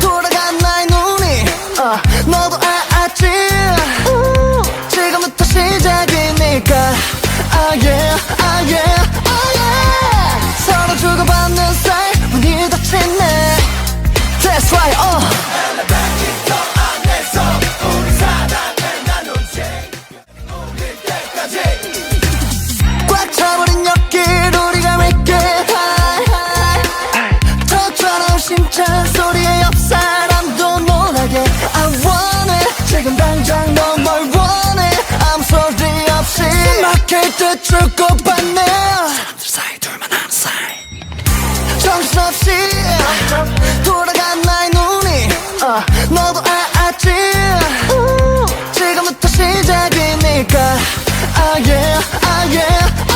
돌아간 나의 눈이 어, 너도 알았지? 우, 지금부터 시작이니까. ah yeah ah yeah ah yeah. 서로 주고 심장 소리에 옆 사람도 놀라게. I want it. 지금 당장 넌 뭘 원해? 아무 소리 없이 막힐 듯 죽고 받네. 사람들 사이 둘만 아는 사이. 정신없이. 돌아간 나의 눈이. 어, 너도 알았지? 우, 지금부터 시작이니까. yeah ah yeah ah yeah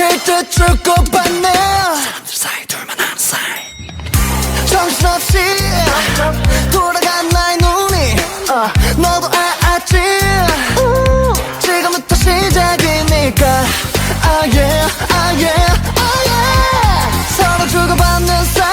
익숙할 때 주고받네. 사람들 사이 둘만 아는 사이. 정신없이 돌아간 나의 눈이 uh, 너도 알았지? 지금부터 시작이니까. Ah yeah, 서로 주고받는 사이.